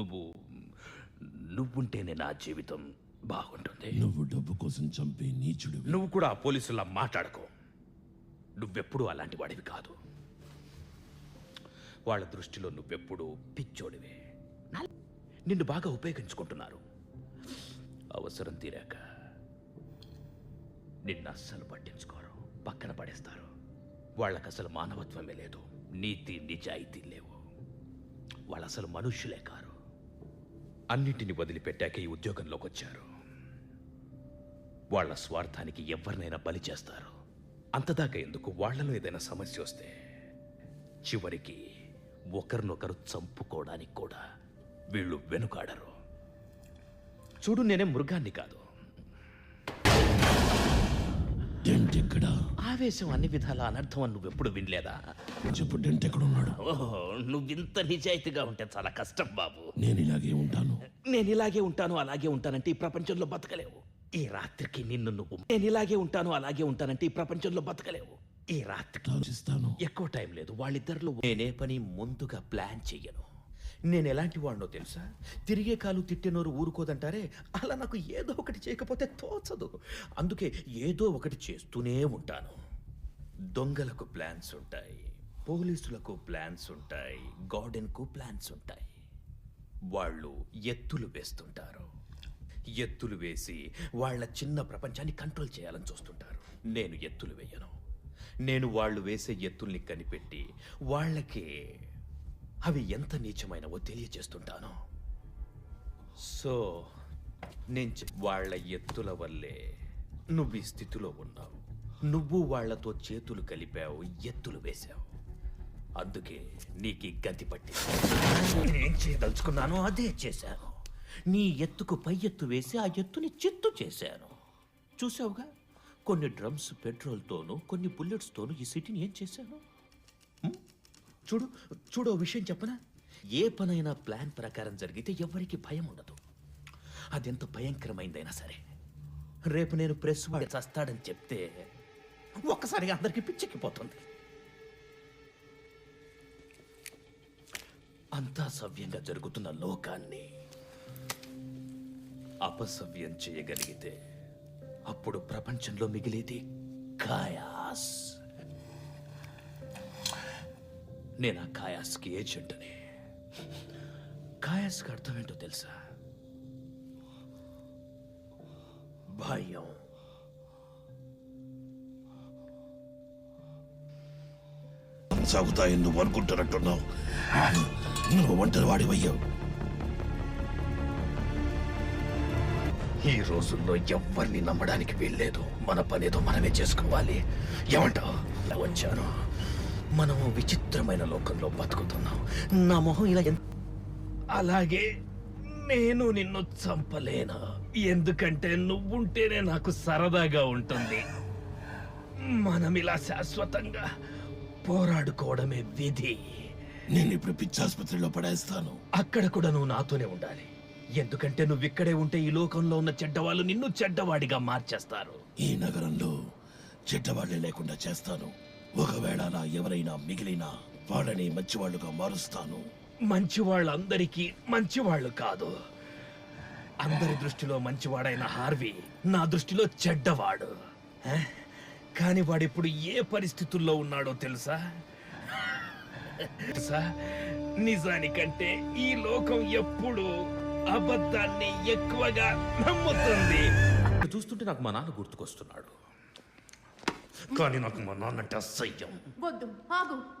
నువ్వు నువ్వుంటేనే నా జీవితం బాగుంటుంది. నువ్వు డబ్బు కోసం చంపే నీచుడు నువ్వు కూడా పోలీసులా మాట్లాడకో. నువ్వెప్పుడు అలాంటి వాడివి కాదు. వాళ్ళ దృష్టిలో నువ్వెప్పుడు పిచ్చోడివే. నిన్ను బాగా ఉపయోగించుకుంటున్నారు. అవసరం తీరాక నిన్ను అస్సలు పట్టించుకోరు. పక్కన పడేస్తారు. వాళ్ళకి అసలు మానవత్వమే లేదు. నీతి నిజాయితీ లేవు. వాళ్ళు అసలు మనుష్యులే కారు. అన్నింటిని వదిలిపెట్టాక ఈ ఉద్యోగంలోకి వచ్చారు. వాళ్ళ స్వార్థానికి ఎవరినైనా బలి చేస్తారు. అంతదాకా ఎందుకు? వాళ్ళలో ఏదైనా సమస్య వస్తే చివరికి ఒకరినొకరు చంపుకోవడానికి కూడా వీళ్ళు వెనుకాడరు. చూడు నేనే మృగాన్ని కాదు. డెంట్ ఎక్కడ ఆవేశం అన్ని విధాల అనర్థం అని నువ్వెప్పుడు వినలేదా? చెప్పు డెంట్ ఎక్కడ ఉన్నాడు ఓహో నువ్వింత నిజాయితీగా ఉంటే చాలా కష్టం బాబు. నేను ఇలాగే ఉంటాను. నేను ఇలాగే ఉంటాను అలాగే ఉంటానంటే ఈ ప్రపంచంలో బతకలేవు. ఈ రాత్రికి నిన్ను నువ్వు నేను ఇలాగే ఉంటాను అలాగే ఉంటానంటే ఈ ప్రపంచంలో బతకలేవు. ఈ రాత్రికి ఆలోచిస్తాను. ఎక్కువ టైం లేదు. వాళ్ళిద్దరిలో నేనే పని ముందుగా ప్లాన్ చెయ్యను. నేను ఎలాంటి వాడినో తెలుసా? తిరిగే కాలు తిట్టినోరు ఊరుకోదంటారే? అలా నాకు ఏదో ఒకటి చేయకపోతే తోచదు. అందుకే ఏదో ఒకటి చేస్తూనే ఉంటాను. దొంగలకు ప్లాన్స్ ఉంటాయి. పోలీసులకు ప్లాన్స్ ఉంటాయి. గార్డెన్కు ప్లాన్స్ ఉంటాయి. వాళ్ళు ఎత్తులు వేస్తుంటారు. ఎత్తులు వేసి వాళ్ళ చిన్న ప్రపంచాన్ని కంట్రోల్ చేయాలని చూస్తుంటారు. నేను ఎత్తులు వేయను. నేను వాళ్ళు వేసే ఎత్తుల్ని కనిపెట్టి వాళ్ళకి అవి ఎంత నీచమైనవో తెలియజేస్తుంటాను. సో నేను వాళ్ళ ఎత్తుల వల్లే నువ్వు ఈ స్థితిలో ఉన్నావు. నువ్వు వాళ్ళతో చేతులు కలిపావు ఎత్తులు వేశావు. అందుకే నీకు గతి పట్టి నేనేం చేయదలుచుకున్నాను అదే చేశాను. నీ ఎత్తుకు పై ఎత్తు వేసి ఆ ఎత్తుని చిత్తు చేశాను. చూసావుగా కొన్ని డ్రమ్స్ పెట్రోల్తోనూ కొన్ని బుల్లెట్స్తోనూ ఈ సిటీని ఏం చేశాను? చూడు చూడు విషయం చెప్పనా? ఏ పనైనా ప్లాన్ ప్రకారం జరిగితే ఎవరికి భయం ఉండదు. అదెంత భయంకరమైందైనా సరే. రేపు నేను ప్రెస్ వాడి చస్తాడని చెప్తే ఒక్కసారిగా అందరికీ పిచ్చెక్కిపోతుంది. అంతా సవ్యంగా జరుగుతున్న లోకాన్ని అపసవ్యం చేయగలిగితే అప్పుడు ప్రపంచంలో మిగిలేది కాయాస్ నేను ఆ కాయాస్కి ఏజెంట్ని. కాయాస్కి అర్థం ఏంటో తెలుసా? భయం. సాగుతాయని నువ్వు అనుకుంటున్నట్టున్నావు నువ్వు ఒంటరి వాడివయ్యావు. ఈ రోజుల్లో ఎవ్వరిని నమ్మడానికి వీల్లేదు. మన పనేదో మనమే చేసుకోవాలి. ఏమంటావు? వచ్చాను. మనము విచిత్రమైన లోకంలో బతుకుతున్నాం. నా మొహం ఇలా ఎంత అలాగే నేను నిన్ను చంపలేను? ఎందుకంటే నువ్వుంటేనే నాకు సరదాగా ఉంటుంది. మనం ఇలా శాశ్వతంగా పోరాడుకోవడమే విధి. నేను ఇప్పుడు పిచ్చాసుపత్రిలో పడేస్తాను. అక్కడ కూడా నువ్వు నాతోనే ఉండాలి. ఎందుకంటే నువ్వు ఇక్కడే ఉంటే ఈ లోకంలో ఉన్న చెడ్డవాళ్ళు నిన్ను చెడ్డవాడిగా మార్చేస్తారు. ఈ నగరంలో చెడ్డవాళ్ళే లేకుండా చేస్తాను. ఒకవేళ నా ఎవరైనా మిగిలినా వాళ్ళని మంచివాళ్ళుగా మారుస్తాను. మంచి వాళ్ళందరికీ మంచివాళ్ళు కాదు. అందరి దృష్టిలో మంచివాడైన హార్వీ నా దృష్టిలో చెడ్డవాడు. హ? కానీ వాడిప్పుడు ఏ పరిస్థితుల్లో ఉన్నాడో తెలుసా? తెలుసా? నిజానికంటే ఈ లోకం ఎప్పుడు అబద్ధాన్ని ఎక్కువగా నమ్ముతుంది. చూస్తుంటే నాకు మా నాన్న గుర్తుకొస్తున్నాడు. కానీ నాకు మా నాన్న అంటే అసహ్యం. వద్దు ఆగు.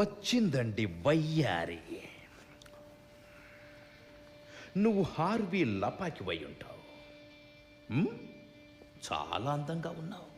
వచ్చిందండి వయ్యారి. నువ్వు హార్వీ లపాకి వై ఉంటావు? చాలా అందంగా ఉన్నావు.